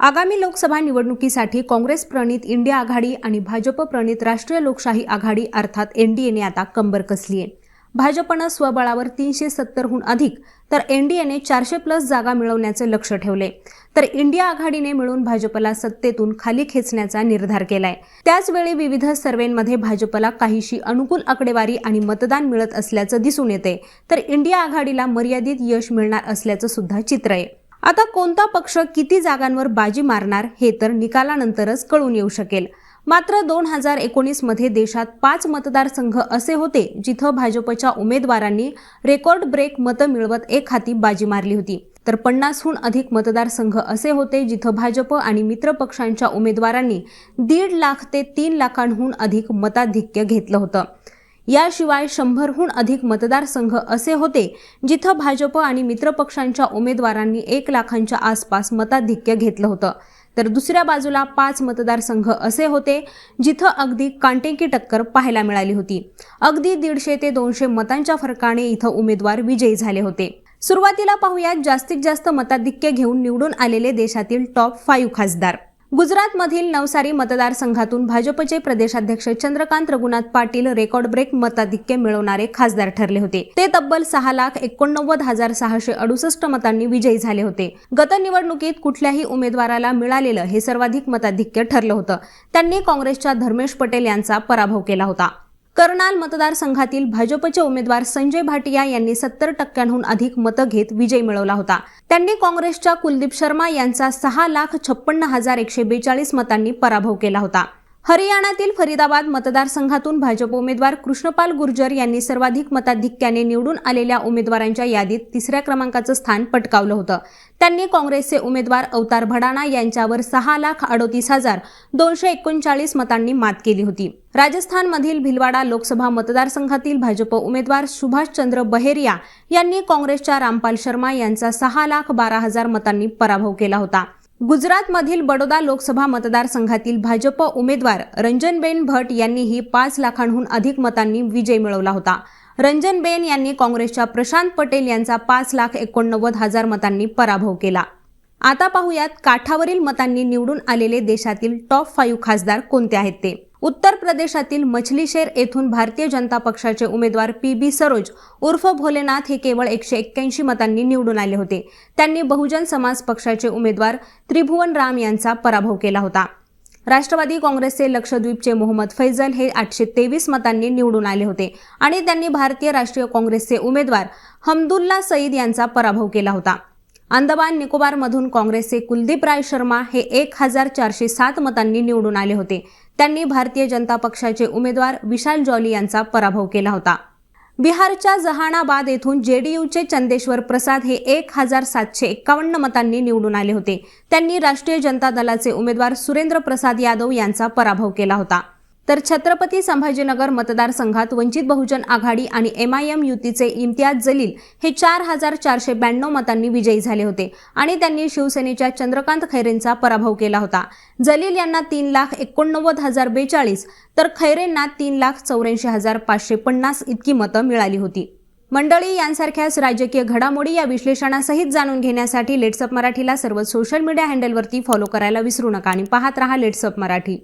आगामी लोकसभा निवडणुकीसाठी काँग्रेस प्रणित इंडिया आघाडी आणि भाजप प्रणित राष्ट्रीय लोकशाही आघाडी अर्थात एनडीएने आता कंबर कसली आहे भाजपनं स्वबळावर तीनशे सत्तरहून अधिक तर एनडीएने चारशे प्लस जागा मिळवण्याचे लक्ष ठेवले तर इंडिया आघाडीने मिळून भाजपला सत्तेतून खाली खेचण्याचा निर्धार केलाय. त्याचवेळी विविध सर्वेमध्ये भाजपला काहीशी अनुकूल आकडेवारी आणि मतदान मिळत असल्याचं दिसून येते तर इंडिया आघाडीला मर्यादित यश मिळणार असल्याचं सुद्धा चित्र आहे. आता कोणता पक्ष किती जागांवर बाजी मारणार हे तर निकालानंतरच कळून येऊ शकेल. मात्र दोन हजार एकोणीसमध्ये देशात पाच मतदारसंघ असे होते जिथं भाजपच्या उमेदवारांनी रेकॉर्ड ब्रेक मतं मिळवत एक हाती बाजी मारली होती. तर पन्नासहून अधिक मतदारसंघ असे होते जिथं भाजप आणि मित्र पक्षांच्या उमेदवारांनी दीड लाख ते तीन लाखांहून अधिक मताधिक्य घेतलं होतं. याशिवाय शंभरहून अधिक मतदारसंघ असे होते जिथं भाजप आणि मित्रपक्षांच्या उमेदवारांनी एक लाखांच्या आसपास मताधिक्य घेतलं होतं. तर दुसऱ्या बाजूला पाच मतदारसंघ असे होते जिथं अगदी कांटेकी टक्कर पाहायला मिळाली होती. अगदी दीडशे ते दोनशे मतांच्या फरकाने इथं उमेदवार विजयी झाले होते. सुरुवातीला पाहूयात जास्तीत जास्त मताधिक्य घेऊन निवडून आलेले देशातील टॉप फाईव्ह खासदार. गुजरातमधील नवसारी मतदारसंघातून भाजपचे प्रदेशाध्यक्ष चंद्रकांत रघुनाथ पाटील रेकॉर्ड ब्रेक मताधिक्य मिळवणारे खासदार ठरले होते. ते तब्बल सहा लाख एकोणनव्वद हजार सहाशे अडुसष्ट मतांनी विजयी झाले होते. गत निवडणुकीत कुठल्याही उमेदवाराला मिळालेलं हे सर्वाधिक मताधिक्य ठरलं होतं. त्यांनी काँग्रेसच्या धर्मेश पटेल यांचा पराभव केला होता. कर्नाल मतदारसंघातील भाजपचे उमेदवार संजय भाटिया यांनी सत्तर टक्क्यांहून अधिक मतं घेत विजय मिळवला होता. त्यांनी काँग्रेसच्या कुलदीप शर्मा यांचा सहा लाख छप्पन्न हजार एकशे बेचाळीस मतांनी पराभव केला होता. हरियाणातील फरीदाबाद मतदारसंघातून भाजप उमेदवार कृष्णपाल गुर्जर यांनी सर्वाधिक मताधिक्याने निवडून आलेल्या उमेदवारांच्या यादीत तिसऱ्या क्रमांकाचं स्थान पटकावलं होतं. त्यांनी काँग्रेसचे उमेदवार अवतार भडाणा यांच्यावर सहा लाख अडोतीस हजार दोनशे एकोणचाळीस मतांनी मात केली होती. राजस्थानमधील भिलवाडा लोकसभा मतदारसंघातील भाजप उमेदवार सुभाषचंद्र बहेरिया यांनी काँग्रेसच्या रामपाल शर्मा यांचा सहा लाख बारा हजार मतांनी पराभव केला होता. गुजरातमधील बडोदा लोकसभा मतदारसंघातील भाजप उमेदवार रंजनबेन भट यांनीही पाच लाखांहून अधिक मतांनी विजय मिळवला होता. रंजनबेन यांनी काँग्रेसच्या प्रशांत पटेल यांचा पाच लाख एकोणनव्वद हजार मतांनी पराभव केला. आता पाहूयात काठावरील मतांनी निवडून आलेले देशातील टॉप फाईव्ह खासदार कोणते आहेत ते? उत्तर प्रदेशातील मछलीशेर येथून भारतीय जनता पक्षाचे उमेदवार पी बी सरोज उर्फ भोलेनाथ हे केवळ एकशे एक्क्याऐंशी मतांनी निवडून आले होते. त्यांनी बहुजन समाज पक्षाचे उमेदवार त्रिभुवन राम यांचा पराभव केला होता. राष्ट्रवादी काँग्रेसचे लक्षद्वीपचे मोहम्मद फैजल हे आठशे तेवीस मतांनी निवडून आले होते आणि त्यांनी भारतीय राष्ट्रीय काँग्रेसचे उमेदवार हमदुल्ला सईद यांचा पराभव केला होता. अंदमान निकोबारमधून काँग्रेसचे कुलदीप राय शर्मा हे एक हजार चारशे सात मतांनी निवडून आले होते. त्यांनी भारतीय जनता पक्षाचे उमेदवार विशाल जॉली यांचा पराभव केला होता. बिहारच्या जहानाबाद येथून जेडीयूचे चंदेश्वर प्रसाद हे एक हजार सातशे एक्कावन्न मतांनी निवडून आले होते. त्यांनी राष्ट्रीय जनता दलाचे उमेदवार सुरेंद्र प्रसाद यादव यांचा पराभव केला होता. तर छत्रपती संभाजीनगर मतदारसंघात वंचित बहुजन आघाडी आणि एम आय एम युतीचे इम्तियाज जलील हे चार हजार चारशे ब्याण्णव मतांनी विजयी झाले होते आणि त्यांनी शिवसेनेच्या चंद्रकांत खैरेंचा पराभव केला होता. जलील यांना तीन लाख एकोणनव्वद हजार बेचाळीस तर खैरेंना तीन लाख चौऱ्याऐंशी हजार पाचशे पन्नास इतकी मतं मिळाली होती. मंडळी यांसारख्याच राजकीय घडामोडी या विश्लेषणासहित जाणून घेण्यासाठी लेट्सअप मराठीला सर्व सोशल मीडिया हँडलवरती फॉलो करायला विसरू नका आणि पाहत रहा लेट्सअप मराठी.